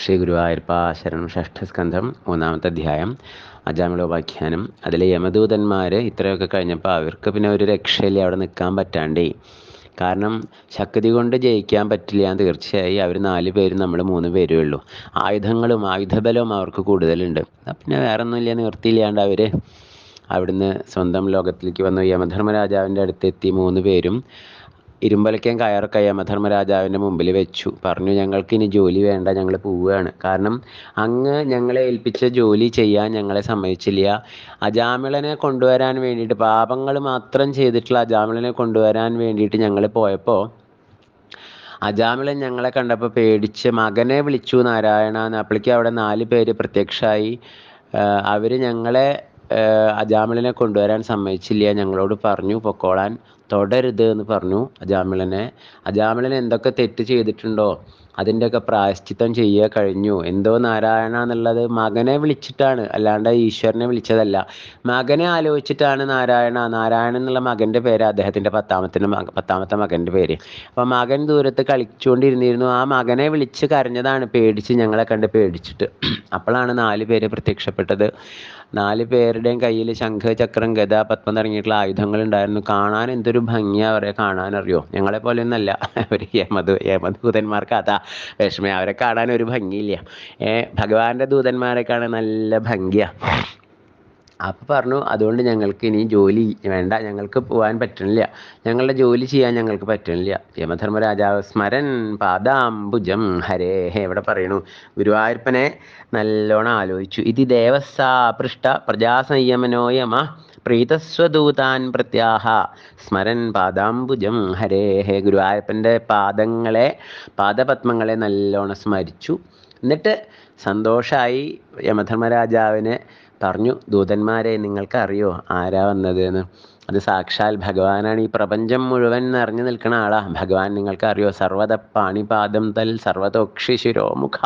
ശ്രീ ഗുരുവായൂർപ്പ ശരണം ഷഷ്ഠസ്കന്ധം മൂന്നാമത്തെ അധ്യായം അജാമിളോപാഖ്യാനം അതിലെ യമദൂതന്മാർ ഇത്രയൊക്കെ കഴിഞ്ഞപ്പോൾ അവർക്ക് പിന്നെ ഒരു രക്ഷയില്ല? അവിടെ നിൽക്കാൻ പറ്റാണ്ടേ. കാരണം ശക്തി കൊണ്ട് ജയിക്കാൻ പറ്റില്ല തീർച്ചയായി അവർ നാല് പേരും നമ്മൾ മൂന്ന് പേരേ ഉള്ളൂ. ആയുധങ്ങളും ആയുധബലവും അവർക്ക് കൂടുതലുണ്ട്. പിന്നെ വേറെ ഒന്നുമില്ല നിവൃത്തിയില്ലാണ്ട് അവർ അവിടുന്ന് സ്വന്തം ലോകത്തിലേക്ക് വന്നു. യമധർമ്മരാജാവിന്റെ അടുത്തെത്തി മൂന്ന് പേരും ഇരുമ്പലക്കൻ കയറൊക്കെ യമധർമ്മരാജാവിന്റെ മുമ്പിൽ വെച്ചു. പറഞ്ഞു ഞങ്ങൾക്ക് ഇനി ജോലി വേണ്ട ഞങ്ങൾ പോവുകയാണ്. കാരണം അങ്ങ് ഞങ്ങളെ ഏൽപ്പിച്ച ജോലി ചെയ്യാൻ ഞങ്ങളെ സമ്മതിച്ചില്ല. അജാമിളനെ കൊണ്ടുവരാൻ വേണ്ടിയിട്ട് പാപങ്ങൾ മാത്രം ചെയ്തിട്ടുള്ള അജാമിളനെ കൊണ്ടുവരാൻ വേണ്ടിയിട്ട് ഞങ്ങൾ പോയപ്പോൾ അജാമിളൻ ഞങ്ങളെ കണ്ടപ്പോൾ പേടിച്ച് മകനെ വിളിച്ചു നാരായണ. അപ്പോഴേക്കും അവിടെ നാല് പേര് പ്രത്യക്ഷമായി അവർ ഞങ്ങളെ അജാമിളനെ കൊണ്ടുവരാൻ സമ്മതിച്ചില്ല. ഞങ്ങളോട് പറഞ്ഞു പൊക്കോളാൻ തൊടരുത് എന്ന് പറഞ്ഞു അജാമിളനെ. അജാമിളൻ എന്തൊക്കെ തെറ്റ് ചെയ്തിട്ടുണ്ടോ? അതിന്റെയൊക്കെ പ്രായശ്ചിത്തം ചെയ്യുക കഴിഞ്ഞു. എന്തോ നാരായണ എന്നുള്ളത് മകനെ വിളിച്ചിട്ടാണ്. അല്ലാണ്ട് ഈശ്വരനെ വിളിച്ചതല്ല. മകനെ ആലോചിച്ചിട്ടാണ് നാരായണ. നാരായണ എന്നുള്ള മകന്റെ പേര് അദ്ദേഹത്തിന്റെ പത്താമത്തെ പത്താമത്തെ മകന്റെ പേര്. അപ്പം മകൻ ദൂരത്ത് കളിച്ചുകൊണ്ടിരുന്നിരുന്നു. ആ മകനെ വിളിച്ച് കരഞ്ഞതാണ് പേടിച്ച് ഞങ്ങളെ കണ്ട് പേടിച്ചിട്ട്. അപ്പോഴാണ് നാല് പേര് പ്രത്യക്ഷപ്പെട്ടത്. നാല് പേരുടെയും കയ്യിൽ ശംഖ് ചക്രം ഗത പത്മം തുടങ്ങിയിട്ടുള്ള ആയുധങ്ങൾ ഉണ്ടായിരുന്നു കാണാൻ എന്തൊരു ഭംഗിയാ പറയാ കാണാൻ അറിയോ ഞങ്ങളെ പോലെ ഒന്നല്ല ഒരു യമദൂ യമദൂതന്മാർക്ക് അതാ വിഷമം. അവരെ കാണാൻ ഒരു ഭംഗിയില്ല. ഏ ഭഗവാന്റെ ദൂതന്മാരെ കാണാൻ നല്ല ഭംഗിയാ. അപ്പം പറഞ്ഞു അതുകൊണ്ട് ഞങ്ങൾക്ക് ഇനി ജോലി വേണ്ട ഞങ്ങൾക്ക് പോകാൻ പറ്റണില്ല. ഞങ്ങളുടെ ജോലി ചെയ്യാൻ ഞങ്ങൾക്ക് പറ്റണില്ല. യമധർമ്മരാജാവ് സ്മരൻ പാദാംബുജം ഹരേ. എവിടെ പറയണു? ഗുരുവായൂരപ്പനെ നല്ലോണം ആലോചിച്ചു. ഇത് ദേവസാ പൃഷ്ട പ്രജാസംയമനോയമ പ്രീതസ്വദൂതാൻ പ്രത്യാഹ സ്മരൻ പാദാംബുജം ഹരേ. ഹേ ഗുരുവായൂരപ്പന്റെ പാദങ്ങളെ പാദപത്മങ്ങളെ നല്ലോണം സ്മരിച്ചു. എന്നിട്ട് സന്തോഷമായി യമധർമ്മരാജാവിനെ പറഞ്ഞു ദൂതന്മാരെ നിങ്ങൾക്ക് അറിയോ ആരാ വന്നത് എന്ന് അത് സാക്ഷാൽ ഭഗവാനാണ്. ഈ പ്രപഞ്ചം മുഴുവൻ നിറഞ്ഞു നിൽക്കുന്ന ആളാ. ഭഗവാൻ നിങ്ങൾക്ക് അറിയോ സർവത പാണിപാദം തൽ സർവതോക്ഷി ശിരോമുഖ.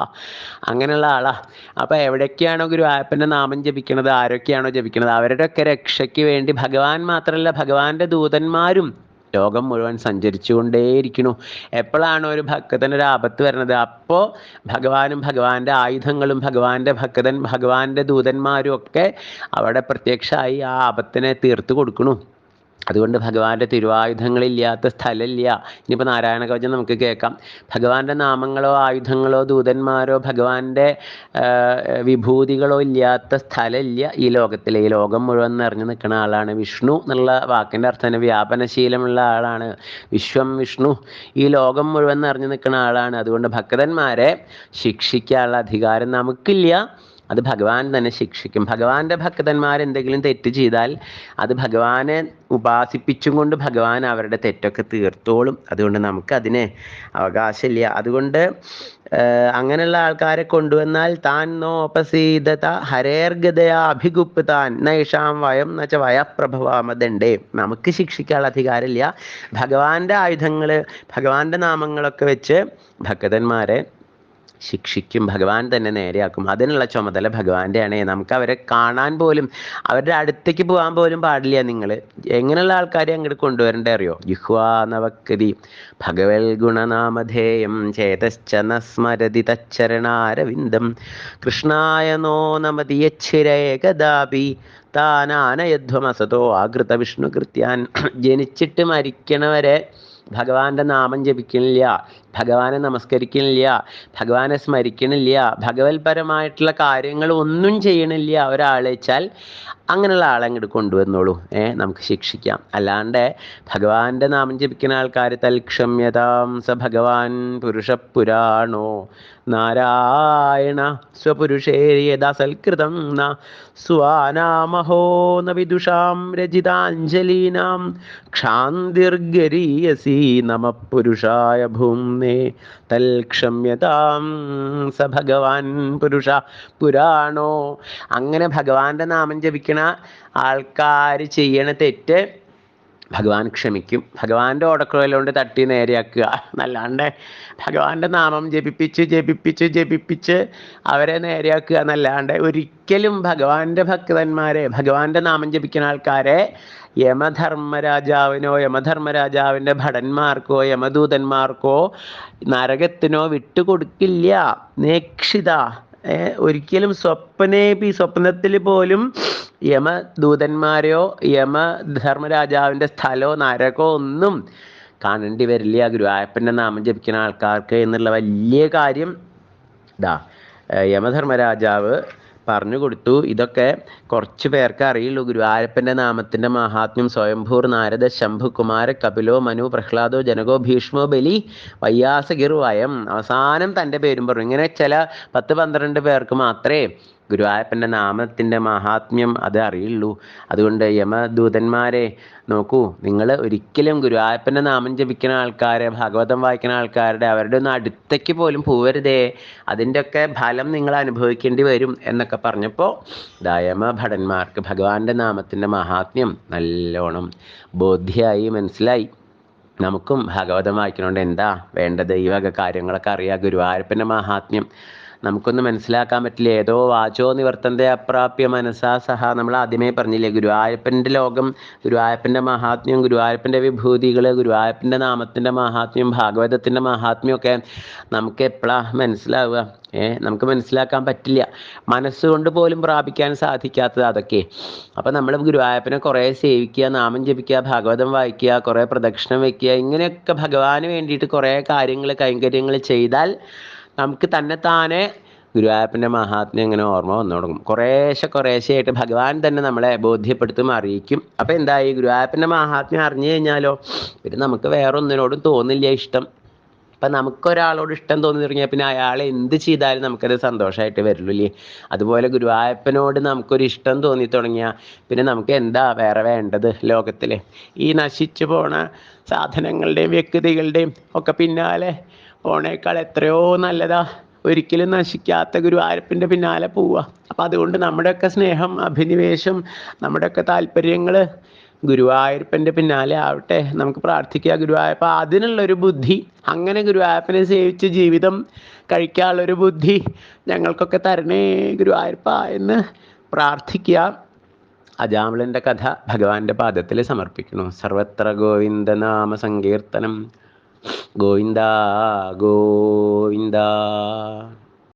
അങ്ങനെയുള്ള ആളാ. അപ്പോൾ എവിടേക്കാണോ ഗുരുവായപ്പന്റെ നാമം ജപിക്കുന്നത് ആരൊക്കെയാണോ ജപിക്കണത് അവരുടെയൊക്കെ രക്ഷയ്ക്ക് വേണ്ടി ഭഗവാൻ മാത്രമല്ല ഭഗവാന്റെ ദൂതന്മാരും ലോകം മുഴുവൻ സഞ്ചരിച്ചുകൊണ്ടേയിരിക്കണു എപ്പോഴാണ് ഒരു ഭക്തന് ഒരു ആപത്ത് വരുന്നത്? അപ്പോൾ ഭഗവാനും ഭഗവാന്റെ ആയുധങ്ങളും ഭഗവാന്റെ ഭക്തൻ ഭഗവാന്റെ ദൂതന്മാരും ഒക്കെ അവിടെ പ്രത്യക്ഷമായി ആ ആപത്തിനെ തീർത്തു കൊടുക്കണു അതുകൊണ്ട് ഭഗവാന്റെ തിരുവായുധങ്ങളില്ലാത്ത സ്ഥലമില്ല. ഇനിയിപ്പോൾ നാരായണ കവചം നമുക്ക് കേൾക്കാം. ഭഗവാന്റെ നാമങ്ങളോ ആയുധങ്ങളോ ദൂതന്മാരോ ഭഗവാന്റെ വിഭൂതികളോ ഇല്ലാത്ത സ്ഥലമില്ല. ഈ ലോകത്തിലെ ഈ ലോകം മുഴുവൻ നിറഞ്ഞു നിൽക്കുന്ന ആളാണ് വിഷ്ണു എന്നുള്ള വാക്കിന്റെ അർത്ഥം വ്യാപനശീലമുള്ള ആളാണ്. വിശ്വം വിഷ്ണു ഈ ലോകം മുഴുവൻ നിറഞ്ഞു നിൽക്കുന്ന ആളാണ്. അതുകൊണ്ട് ഭക്തന്മാരെ ശിക്ഷിക്കാനുള്ള അധികാരം നമുക്കില്ല. അത് ഭഗവാൻ തന്നെ ശിക്ഷിക്കും. ഭഗവാന്റെ ഭക്തന്മാർ എന്തെങ്കിലും തെറ്റ് ചെയ്താൽ അത് ഭഗവാനെ ഉപാസിപ്പിച്ചും കൊണ്ട് ഭഗവാൻ അവരുടെ തെറ്റൊക്കെ തീർത്തോളും. അതുകൊണ്ട് നമുക്ക് അതിനെ അവകാശമില്ല. അതുകൊണ്ട് അങ്ങനെയുള്ള ആൾക്കാരെ കൊണ്ടുവന്നാൽ താൻ നോപസീതത ഹരേർഗതയാ അഭിഗുപ്പ് താൻ നൈഷാം വയം എന്നുവെച്ചാൽ വയപ്രഭവാമതണ്ടേ നമുക്ക് ശിക്ഷിക്കാനുള്ള അധികാരമില്ല. ഭഗവാന്റെ ആയുധങ്ങൾ ഭഗവാന്റെ നാമങ്ങളൊക്കെ വെച്ച് ഭക്തന്മാരെ ശിക്ഷിക്കും ഭഗവാൻ തന്നെ നേരെയാക്കും. അതിനുള്ള ചുമതല ഭഗവാന്റെയാണ്. നമുക്ക് അവരെ കാണാൻ പോലും അവരുടെ അടുത്തേക്ക് പോകാൻ പോലും പാടില്ല നിങ്ങൾ എങ്ങനെയുള്ള ആൾക്കാരെ അങ്ങോട്ട് കൊണ്ടുവരണ്ടേ അറിയോ? ജിഹ്വാനവക്തി ഭഗവൽ ഗുണനാമധേയം ചേതശ്ച നസ്മരതി തച്ചരണാരവിന്ദം കൃഷ്ണായ നോ നമതി യച്ഛിരേകദാപി താനാനയധ്വമസതോ ആകൃത വിഷ്ണു കൃത്യാൻ ജനിച്ചിട്ട് മരിക്കണവരെ ഭഗവാന്റെ നാമം ജപിക്കണില്ല. ഭഗവാനെ നമസ്കരിക്കണില്ല ഭഗവാനെ സ്മരിക്കണില്ല ഭഗവത്പരമായിട്ടുള്ള കാര്യങ്ങൾ ഒന്നും ചെയ്യണില്ല ഒരാളെച്ചാൽ അങ്ങനെയുള്ള ആളെ അങ്ങോട്ട് കൊണ്ടുവന്നോളൂ. ഏ നമുക്ക് ശിക്ഷിക്കാം. അല്ലാണ്ട് ഭഗവാന്റെ നാമം ജപിക്കുന്ന ആൾക്കാർ തൽക്ഷമ്യതാം സ ഭഗവാൻ പുരുഷപുരാണോ? നാരായണ സ്വപുരുഷേര്യതാ സൽകൃതം ന സ്വാനാമഹോ ന വിദുഷാം രചിതാഞ്ജലീനാം ക്ഷാന്തിർഗരീയസി നമ പുരുഷായ ഭൂംനേ തൽക്ഷമ്യതാം സ ഭഗവാൻ പുരുഷ പുരാണോ. അങ്ങനെ ഭഗവാന്റെ നാമം ജപിക്കണ ആൾക്കാർ ചെയ്യണ തെറ്റ് ഭഗവാൻ ക്ഷമിക്കും. ഭഗവാന്റെ ഓടക്കുഴലുകൊണ്ട് തട്ടി നേരെയാക്കുക. എന്നല്ലാണ്ട് ഭഗവാന്റെ നാമം ജപിപ്പിച്ച് ജപിപ്പിച്ച് ജപിപ്പിച്ച് അവരെ നേരെയാക്കുക എന്നല്ലാണ്ട് ഒരിക്കലും ഭഗവാന്റെ ഭക്തന്മാരെ ഭഗവാന്റെ നാമം ജപിക്കുന്ന ആൾക്കാരെ യമധർമ്മരാജാവിനോ യമധർമ്മരാജാവിന്റെ ഭടന്മാർക്കോ യമദൂതന്മാർക്കോ നരകത്തിനോ വിട്ടുകൊടുക്കില്ല. നേക്ഷിത ഒരിക്കലും സ്വപ്നേപി സ്വപ്നത്തിൽ പോലും യമദൂതന്മാരെയോ യമധർമ്മരാജാവിന്റെ സ്ഥലമോ നരകോ ഒന്നും കാണേണ്ടി വരില്ല. ഗുരുവായപ്പന്റെ നാമം ജപിക്കുന്ന ആൾക്കാർക്ക് എന്നുള്ള വലിയ കാര്യം. ഇതാ യമധർമ്മരാജാവ് പറഞ്ഞു കൊടുത്തു ഇതൊക്കെ കുറച്ച് പേർക്ക് അറിയുള്ളൂ. ഗുരുവായൂരപ്പന്റെ നാമത്തിന്റെ മഹാത്മ്യം സ്വയംഭൂർ നാരദ ശംഭു കുമാര കപിലോ മനു പ്രഹ്ലാദോ ജനകോ ഭീഷ്മോ ബലി വയ്യാസഗിർ വയം. അവസാനം തന്റെ പേരും പറഞ്ഞു. ഇങ്ങനെ ചില പത്ത് പന്ത്രണ്ട് പേർക്ക് മാത്രമേ ഗുരുവായൂരപ്പന്റെ നാമത്തിന്റെ മഹാത്മ്യം അത് അറിയുള്ളൂ. അതുകൊണ്ട് യമദൂതന്മാരെ നോക്കൂ നിങ്ങൾ ഒരിക്കലും ഗുരുവായൂരപ്പന്റെ നാമം ജപിക്കുന്ന ആൾക്കാരെ ഭാഗവതം വായിക്കുന്ന ആൾക്കാരുടെ അവരുടെ ഒന്നും അടുത്തേക്ക് പോലും പോവരുതേ. അതിന്റെയൊക്കെ ഫലം നിങ്ങൾ അനുഭവിക്കേണ്ടി വരും എന്നൊക്കെ പറഞ്ഞപ്പോൾ ദയമ ഭടന്മാർക്ക് ഭഗവാന്റെ നാമത്തിന്റെ മഹാത്മ്യം നല്ലോണം ബോധ്യമായി മനസ്സിലായി. നമുക്കും ഭാഗവതം വായിക്കണോണ്ട് എന്താ വേണ്ടത്? ഈ വക കാര്യങ്ങളൊക്കെ അറിയാം ഗുരുവായൂരപ്പന്റെ മഹാത്മ്യം. നമുക്കൊന്ന് മനസ്സിലാക്കാൻ പറ്റില്ല. ഏതോ വാചോ നിവർത്തന്റെ അപ്രാപ്യ മനസ്സാ സഹ. നമ്മൾ ആദ്യമേ പറഞ്ഞില്ലേ ഗുരുവായൂരപ്പന്റെ ലോകം ഗുരുവായൂരപ്പന്റെ മഹാത്മ്യം ഗുരുവായൂരപ്പന്റെ വിഭൂതികൾ ഗുരുവായൂരപ്പന്റെ നാമത്തിന്റെ മഹാത്മ്യം ഭാഗവതത്തിന്റെ മഹാത്മ്യം ഒക്കെ നമുക്ക് എപ്പോഴാ മനസ്സിലാവുക? ഏ നമുക്ക് മനസ്സിലാക്കാൻ പറ്റില്ല. മനസ്സുകൊണ്ട് പോലും പ്രാപിക്കാൻ സാധിക്കാത്തത് അതൊക്കെ. അപ്പം നമ്മൾ ഗുരുവായൂരപ്പനെ കുറേ സേവിക്കുക നാമം ജപിക്കുക ഭാഗവതം വായിക്കുക കുറേ പ്രദക്ഷിണം വയ്ക്കുക ഇങ്ങനെയൊക്കെ ഭഗവാന് വേണ്ടിയിട്ട് കുറേ കാര്യങ്ങൾ കൈങ്കര്യങ്ങൾ ചെയ്താൽ നമുക്ക് തന്നെത്താനെ താനെ ഗുരുവായൂരപ്പന്റെ മഹാത്മ്യം ഇങ്ങനെ ഓർമ്മ വന്നു തുടങ്ങും. കുറേശ്ശെ കുറേശ്ശെയായിട്ട് ഭഗവാൻ തന്നെ നമ്മളെ ബോധ്യപ്പെടുത്തും അറിയിക്കും. അപ്പം എന്തായി? ഗുരുവായൂരപ്പന്റെ മഹാത്മ്യം അറിഞ്ഞു കഴിഞ്ഞാലോ? പിന്നെ നമുക്ക് വേറെ ഒന്നിനോടും തോന്നില്ല ഇഷ്ടം. അപ്പം നമുക്കൊരാളോട് ഇഷ്ടം തോന്നി തുടങ്ങിയാൽ പിന്നെ അയാൾ എന്ത് ചെയ്താലും നമുക്കത് സന്തോഷമായിട്ട് വരുള്ളൂ ഇല്ലേ അതുപോലെ ഗുരുവായപ്പനോട് നമുക്കൊരു ഇഷ്ടം തോന്നി തുടങ്ങിയാൽ പിന്നെ നമുക്ക് എന്താ വേറെ വേണ്ടത് ലോകത്തിൽ ഈ നശിച്ചു പോണ സാധനങ്ങളുടെയും വ്യക്തികളുടെയും ഒക്കെ പിന്നാലെ പോണേക്കാൾ എത്രയോ നല്ലതാ. ഒരിക്കലും നശിക്കാത്ത ഗുരുവായൂരപ്പിന്റെ പിന്നാലെ പോവുക. അപ്പം അതുകൊണ്ട് നമ്മുടെയൊക്കെ സ്നേഹം അഭിനിവേശം നമ്മുടെയൊക്കെ താല്പര്യങ്ങൾ ഗുരുവായൂരപ്പന്റെ പിന്നാലെ ആവട്ടെ. നമുക്ക് പ്രാർത്ഥിക്കുക ഗുരുവായൂരപ്പ അതിനുള്ളൊരു ബുദ്ധി. അങ്ങനെ ഗുരുവായൂരപ്പനെ സേവിച്ച് ജീവിതം കഴിക്കാനുള്ളൊരു ബുദ്ധി ഞങ്ങൾക്കൊക്കെ തരണേ ഗുരുവായൂരപ്പ എന്ന് പ്രാർത്ഥിക്കുക. അജാമിളന്റെ കഥ ഭഗവാന്റെ പാദത്തിൽ സമർപ്പിക്കുന്നു. സർവത്ര ഗോവിന്ദനാമ സങ്കീർത്തനം. ಗೋವಿಂದ ಗೋವಿಂದ